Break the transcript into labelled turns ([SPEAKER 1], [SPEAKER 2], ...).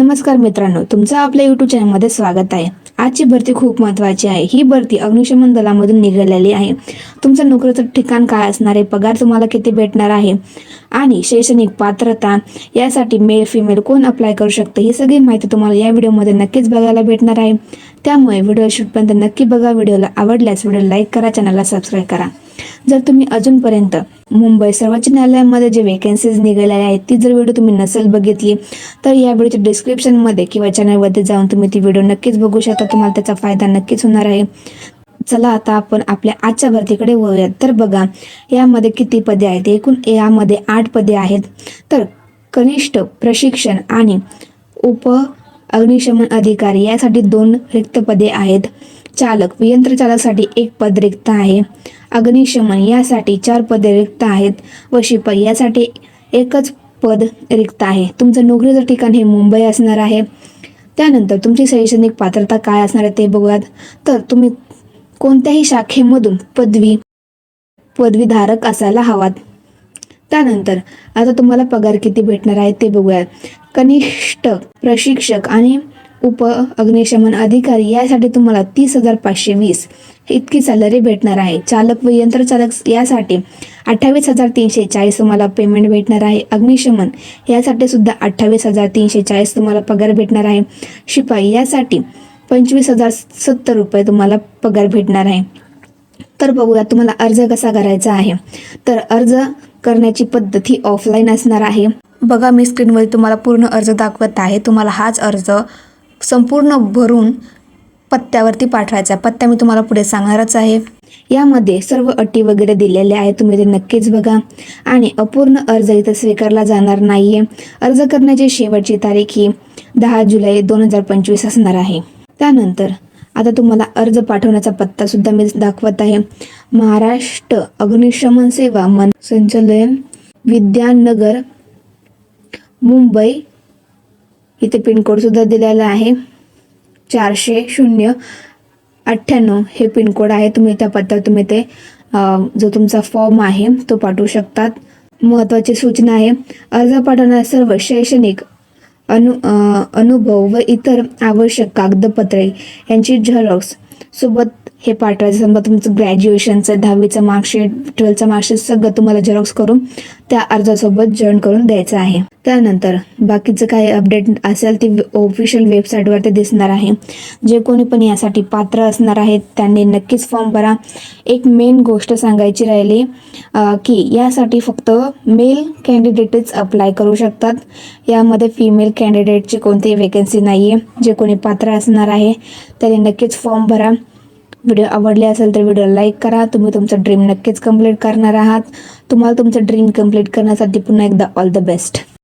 [SPEAKER 1] नमस्कार मित्रांनो तुमचं आपल्या युट्यूब चॅनलमध्ये स्वागत आहे. आजची भरती खूप महत्त्वाची आहे. ही भरती अग्निशमन दलामधून निघालेली आहे. तुमचं नोकरीचं ठिकाण काय असणार आहे? पगार तुम्हाला किती भेटणार आहे? आणि शैक्षणिक पात्रता यासाठी मेल फिमेल कोण अप्लाय करू शकतं? ही सगळी माहिती तुम्हाला या व्हिडिओमध्ये नक्कीच बघायला भेटणार आहे. त्यामुळे व्हिडिओ शूटपर्यंत नक्की बघा. व्हिडिओला आवडल्यास व्हिडिओ लाईक करा चॅनलला सबस्क्राईब करा. जर तुम्ही अजूनपर्यंत मुंबई सर्वोच्च न्यायालयामध्ये जे वेकन्सीज निघालेल्या आहेत ती जर व्हिडिओ तुम्ही नसेल बघितली तर या व्हिडिओच्या डिस्क्रिप्शनमध्ये किंवा चॅनलमध्ये जाऊन तुम्ही ती व्हिडिओ नक्कीच बघू शकता. तुम्हाला त्याचा फायदा नक्कीच होणार आहे. चला आता आपण आपल्या आजच्या भरतीकडे वळूयात. तर बघा यामध्ये किती पदे आहेत? एकूण यामध्ये आठ पदे आहेत. तर कनिष्ठ प्रशिक्षण आणि उप अग्निशमन अधिकारी यासाठी दोन रिक्त पदे आहेत. चालक यंत्रचालकसाठी एक पद रिक्त आहे. अग्निशमन यासाठी चार पदे रिक्त आहेत व शिपाई यासाठी एकच पद रिक्त आहे. तुमचं नोकरीचं ठिकाण हे मुंबई असणार आहे. त्यानंतर तुमची शैक्षणिक पात्रता काय असणार आहे ते बघूयात. तर तुम्ही कोणत्याही शाखेमधून पदवी पदवीधारक असायला हवात. त्यानंतर आता तुम्हाला पगार किती भेटणार आहे ते बघूयात कनिष्ठ प्रशिक्षक आणि उप अग्निशमन अधिकारी यासाठी तुम्हाला तीस हजार पाचशे वीस इतकी सॅलरी भेटणार आहे. चालक व यंत्रचालक यासाठी अठ्ठावीस हजार तीनशे चाळीस तुम्हाला पेमेंट भेटणार आहे. अग्निशमन यासाठी सुद्धा अठ्ठावीस हजार तीनशे चाळीस तुम्हाला पगार भेटणार आहे. शिपाई यासाठी पंचवीस हजार सत्तर रुपये तुम्हाला पगार भेटणार आहे. तर बघूया तुम्हाला अर्ज कसा करायचा आहे. तर अर्ज करण्याची पद्धत ही ऑफलाईन असणार आहे. बघा मी स्क्रीनवर तुम्हाला पूर्ण अर्ज दाखवत आहे. तुम्हाला हाच अर्ज संपूर्ण भरून पत्त्यावरती पाठवायचा आहे. पत्ता मी तुम्हाला पुढे सांगणारच आहे. यामध्ये सर्व अटी वगैरे दिलेल्या आहेत. तुम्ही ते नक्कीच बघा. आणि अपूर्ण अर्ज इथं स्वीकारला जाणार नाहीये. अर्ज करण्याची शेवटची तारीख ही दहा जुलै दोन हजार पंचवीस असणार आहे. त्यानंतर आता तुम्हाला अर्ज पाठवण्याचा पत्ता सुद्धा मी दाखवत आहे. महाराष्ट्र अग्निशमन सेवा मन संचालन विद्यानगर मुंबई. इथे पिनकोड सुद्धा दिलेला आहे. चारशे शून्य अठ्ठ्याण्णव हे पिनकोड आहे. तुम्ही त्या पत्त्यावर तुम्ही ते जो तुमचा फॉर्म आहे तो पाठवू शकतात. महत्त्वाची सूचना आहे. अर्ज पाठवणाऱ्या सर्व शैक्षणिक अनु अनुभव व इतर आवश्यक कागदपत्रे यांची झेरॉक्स. सोबत हे पाठवायचं समजा तुमचं ग्रॅज्युएशनचं दहावीचं मार्कशीट ट्वेल्थचं मार्कशीट सगळं तुम्हाला झेरॉक्स करून त्या अर्जासोबत जॉईन करून द्यायचं आहे. त्यानंतर बाकीचं काही अपडेट असेल ती ऑफिशियल वेबसाईटवरती दिसणार आहे. जे कोणी पण यासाठी पात्र असणार आहेत त्यांनी नक्कीच फॉर्म भरा. एक मेन गोष्ट सांगायची राहिली की यासाठी फक्त मेल कॅन्डिडेटच अप्लाय करू शकतात. यामध्ये फिमेल कॅन्डिडेटची कोणतीही वेकन्सी नाही आहे जे कोणी पात्र असणार आहे त्यांनी नक्कीच फॉर्म भरा. व्हिडिओ आवडले असेल तर व्हिडिओ लाईक करा. तुम्ही तुमचं ड्रीम नक्कीच कंप्लीट करणार आहात. तुम्हाला तुमचं ड्रीम कंप्लीट करण्यासाठी पुन्हा एकदा ऑल द बेस्ट